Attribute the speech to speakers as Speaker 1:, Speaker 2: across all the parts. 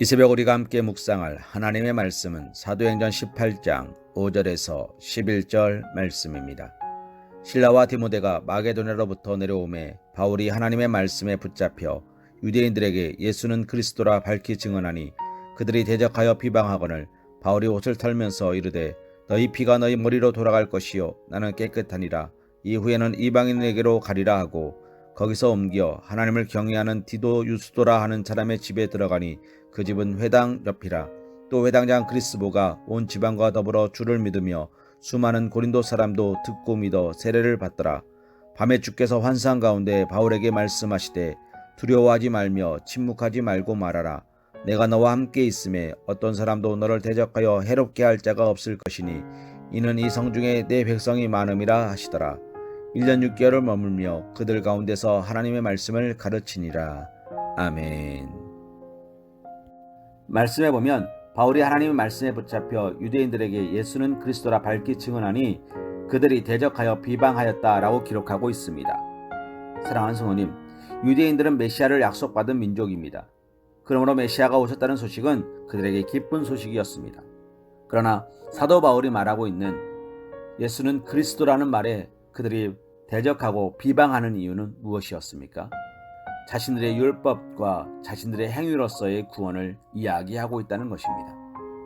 Speaker 1: 이 새벽 우리가 함께 묵상할 하나님의 말씀은 사도행전 18장 5절에서 11절 말씀입니다. 신라와 디모데가 마게도냐로부터 내려오매 바울이 하나님의 말씀에 붙잡혀 유대인들에게 예수는 그리스도라 밝히 증언하니 그들이 대적하여 비방하거늘 바울이 옷을 털면서 이르되 너희 피가 너희 머리로 돌아갈 것이요 나는 깨끗하니라 이후에는 이방인에게로 가리라 하고 거기서 옮겨 하나님을 경외하는 디도 유스도라 하는 사람의 집에 들어가니 그 집은 회당 옆이라. 또 회당장 그리스보가 온 지방과 더불어 주를 믿으며 수많은 고린도 사람도 듣고 믿어 세례를 받더라. 밤에 주께서 환상 가운데 바울에게 말씀하시되 두려워하지 말며 침묵하지 말고 말하라. 내가 너와 함께 있음에 어떤 사람도 너를 대적하여 해롭게 할 자가 없을 것이니 이는 이 성중에 내 백성이 많음이라 하시더라 1년 6개월을 머물며 그들 가운데서 하나님의 말씀을 가르치니라. 아멘. 말씀에 보면 바울이 하나님의 말씀에 붙잡혀 유대인들에게 예수는 그리스도라 밝히 증언하니 그들이 대적하여 비방하였다라고 기록하고 있습니다. 사랑하는 성우님, 유대인들은 메시아를 약속받은 민족입니다. 그러므로 메시아가 오셨다는 소식은 그들에게 기쁜 소식이었습니다. 그러나 사도 바울이 말하고 있는 예수는 그리스도라는 말에 그들이 대적하고 비방하는 이유는 무엇이었습니까? 자신들의 율법과 자신들의 행위로서의 구원을 이야기하고 있다는 것입니다.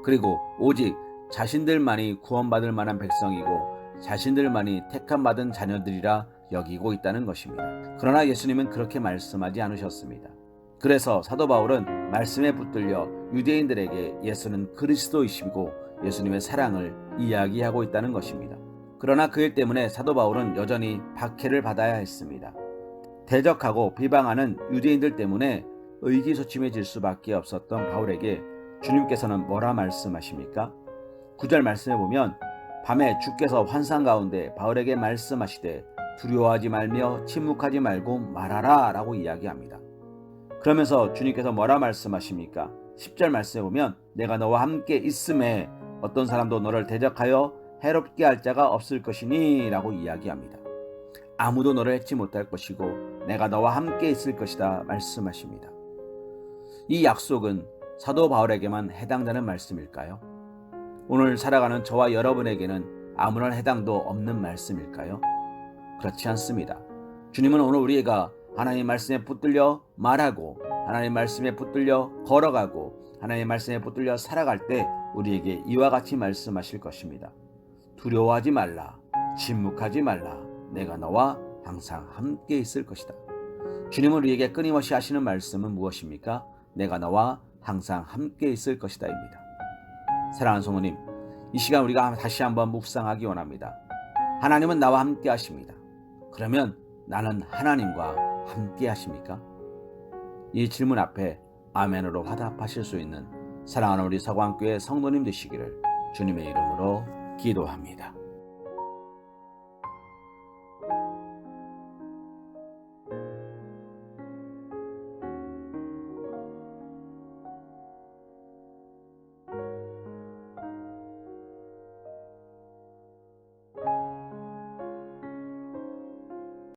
Speaker 1: 그리고 오직 자신들만이 구원받을 만한 백성이고 자신들만이 택함 받은 자녀들이라 여기고 있다는 것입니다. 그러나 예수님은 그렇게 말씀하지 않으셨습니다. 그래서 사도 바울은 말씀에 붙들려 유대인들에게 예수는 그리스도이시고 예수님의 사랑을 이야기하고 있다는 것입니다. 그러나 그 일 때문에 사도 바울은 여전히 박해를 받아야 했습니다. 대적하고 비방하는 유대인들 때문에 의기소침해질 수밖에 없었던 바울에게 주님께서는 뭐라 말씀하십니까? 9절 말씀해 보면 밤에 주께서 환상 가운데 바울에게 말씀하시되 두려워하지 말며 침묵하지 말고 말하라 라고 이야기합니다. 그러면서 주님께서 뭐라 말씀하십니까? 10절 말씀해 보면 내가 너와 함께 있음에 어떤 사람도 너를 대적하여 해롭게 할 자가 없을 것이니 라고 이야기합니다. 아무도 너를 해치 못할 것이고 내가 너와 함께 있을 것이다 말씀하십니다. 이 약속은 사도 바울에게만 해당되는 말씀일까요? 오늘 살아가는 저와 여러분에게는 아무런 해당도 없는 말씀일까요? 그렇지 않습니다. 주님은 오늘 우리가 하나님 말씀에 붙들려 말하고 하나님 말씀에 붙들려 걸어가고 하나님 말씀에 붙들려 살아갈 때 우리에게 이와 같이 말씀하실 것입니다. 두려워하지 말라. 침묵하지 말라. 내가 너와 항상 함께 있을 것이다. 주님은 우리에게 끊임없이 하시는 말씀은 무엇입니까? 내가 너와 항상 함께 있을 것이다입니다. 사랑하는 성우님, 이 시간 우리가 다시 한번 묵상하기 원합니다. 하나님은 나와 함께 하십니다. 그러면 나는 하나님과 함께 하십니까? 이 질문 앞에 아멘으로 화답하실 수 있는 사랑하는 우리 서광교회 성도님 되시기를 주님의 이름으로 기도합니다.